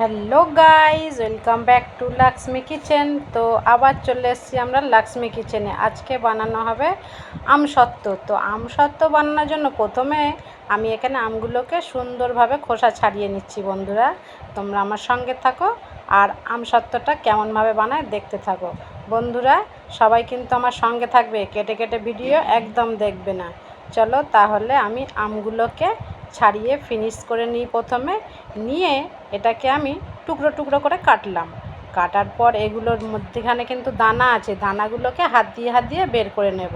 Hello guys welcome back to Laxmi kitchen. তো আবার চলে এসেছি আমরা লাক্সমি কিচেনে। আজকে বানানো হবে আমসত্ত্ব তো আমসত্ত্ব বানানোর জন্য প্রথমে আমি এখানে আমগুলোকে সুন্দরভাবে খোসা ছাড়িয়ে নিচ্ছি বন্ধুরা। তোমরা আমার সঙ্গে থাকো আর আমসত্ত্বটা কেমনভাবে বানায় দেখতে থাকো। বন্ধুরা, সবাই কিন্তু আমার সঙ্গে থাকবে। কেটে কেটে ভিডিও একদম দেখবে না। চলো তাহলে আমি আমগুলোকে ছাড়িয়ে ফিনিশ করে নিই প্রথমে। নিয়ে এটাকে আমি টুকরো টুকরো করে কাটলাম। কাটার পর এগুলোর মধ্যেখানে কিন্তু দানা আছে। দানাগুলোকে হাত দিয়ে হাত দিয়ে বের করে নেব।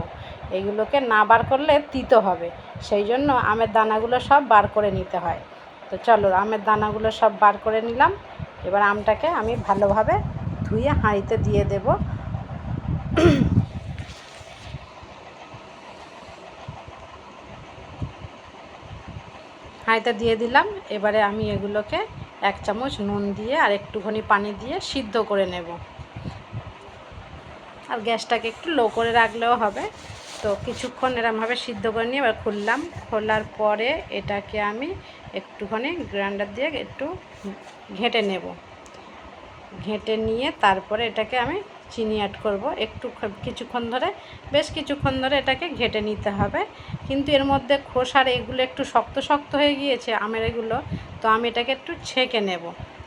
এগুলোকে না বার করলে তিতো হবে। সেই জন্য আমের দানাগুলো সব বার করে নিতে হয়। তো চলো, আমের দানাগুলো সব বার করে নিলাম। এবার আমটাকে আমি ভালোভাবে ধুয়ে হাঁড়িতে দিয়ে দেবো। হাঁড়িতে দিয়ে দিলাম। এবারে আমি এগুলোকে এক চামচ নুন দিয়ে আর একটুখানি পানি দিয়ে সিদ্ধ করে নেব। আর গ্যাসটাকে একটু লো করে রাখলেও হবে। তো কিছুক্ষণ এরমভাবে সিদ্ধ করে নিয়ে এবার খুললাম। খোলার পরে এটাকে আমি একটুখানি গ্রাইন্ডার দিয়ে একটু ঘেঁটে নেব। ঘেঁটে নিয়ে তারপরে এটাকে আমি চিনি অ্যাড করব। একটু কিছুক্ষণ ধরে, বেশ কিছুক্ষণ ধরে এটাকে ঘেটে নিতে হবে। কিন্তু এর মধ্যে খোসার এগুলো একটু শক্ত শক্ত হয়ে গিয়েছে, আমের এগুলো। তো আমি এটাকে একটু ছেঁকে নেব।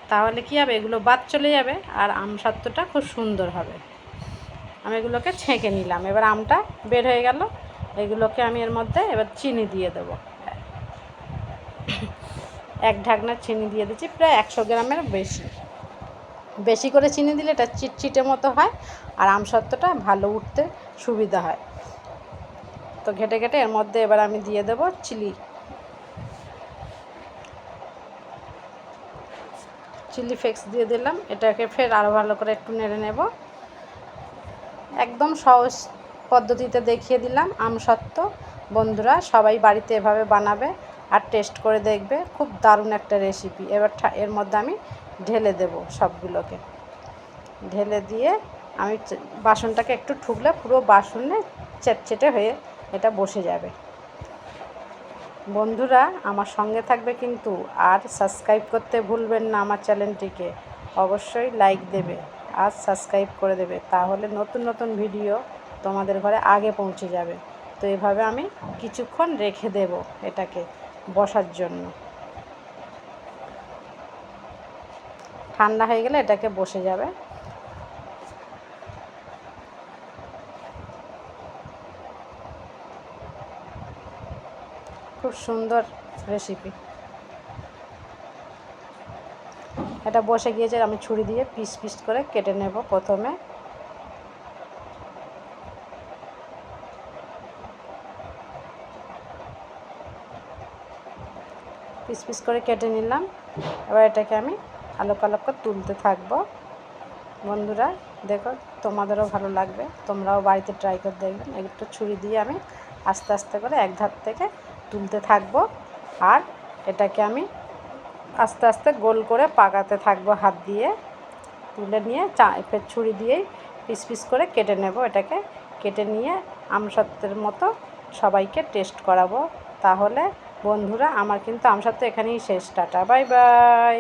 তাহলে কী হবে? এগুলো বাদ চলে যাবে আর আম সত্ত্বটা খুব সুন্দর হবে। আমি এগুলোকে ছেঁকে নিলাম। এবার আমটা বের হয়ে গেল। এগুলোকে আমি এর মধ্যে এবার চিনি দিয়ে দেবো। এক ঢাকনা চিনি দিয়ে দিচ্ছি, প্রায় একশো গ্রামের বেশি। বেশি করে চিনি দিলে এটা চিটচিটে মতো হয় আর আমসত্ত্বটা ভালো উঠতে সুবিধা হয়। তো ঘেটে ঘেটে এর মধ্যে এবার আমি দিয়ে দেব চিলি। চিলি ফ্লেক্স দিয়ে দিলাম, এটাকে ফের আরও ভালো করে একটু নেড়ে নেব। একদম সহজ পদ্ধতিতে দেখিয়ে দিলাম আমসত্ত্ব বন্ধুরা, সবাই বাড়িতে এভাবে বানাবে আর টেস্ট করে দেখবে। খুব দারুণ একটা রেসিপি এবার এর মধ্যে আমি ঢেলে দেব সবগুলোকে। ঢেলে দিয়ে আমি বাসনটাকে একটু ঠুকলে পুরো বাসনে চেটচেটে হয়ে এটা বসে যাবে। বন্ধুরা, আমার সঙ্গে থাকবে কিন্তু আর সাবস্ক্রাইব করতে ভুলবেন না আমার চ্যানেলটিকে। অবশ্যই লাইক দেবে আর সাবস্ক্রাইব করে দেবে, তাহলে নতুন নতুন ভিডিও তোমাদের ঘরে আগে পৌঁছে যাবে। তো এভাবে আমি কিছুক্ষণ রেখে দেব এটাকে বসার জন্য। ঠান্ডা হয়ে গেলে এটাকে বসে যাবে। খুব সুন্দর রেসিপি এটা বসে গিয়েছে, আমি ছুরি দিয়ে পিস পিস করে কেটে নেব প্রথমে। পিস পিস করে কেটে নিলাম। এবার এটাকে আমি আলোক আলোক তুলতে থাকব। বন্ধুরা, দেখো, তোমাদেরও ভালো লাগবে। তোমরাও বাড়িতে ট্রাই করে দেখবেন একটু ছুরি দিয়ে আমি আস্তে আস্তে করে এক ধার থেকে তুলতে থাকব। আর এটাকে আমি আস্তে আস্তে গোল করে পাকাতে থাকব হাত দিয়ে। তুলে নিয়ে চা ফের ছুরি দিয়েই পিস পিস করে কেটে নেব এটাকে। কেটে নিয়ে আমসত্ত্বের মতো সবাইকে টেস্ট করাবো। তাহলে বন্ধুরা, আমার কিন্তু আমসত্ত্ব এখানেই শেষ। Tata, bye bye.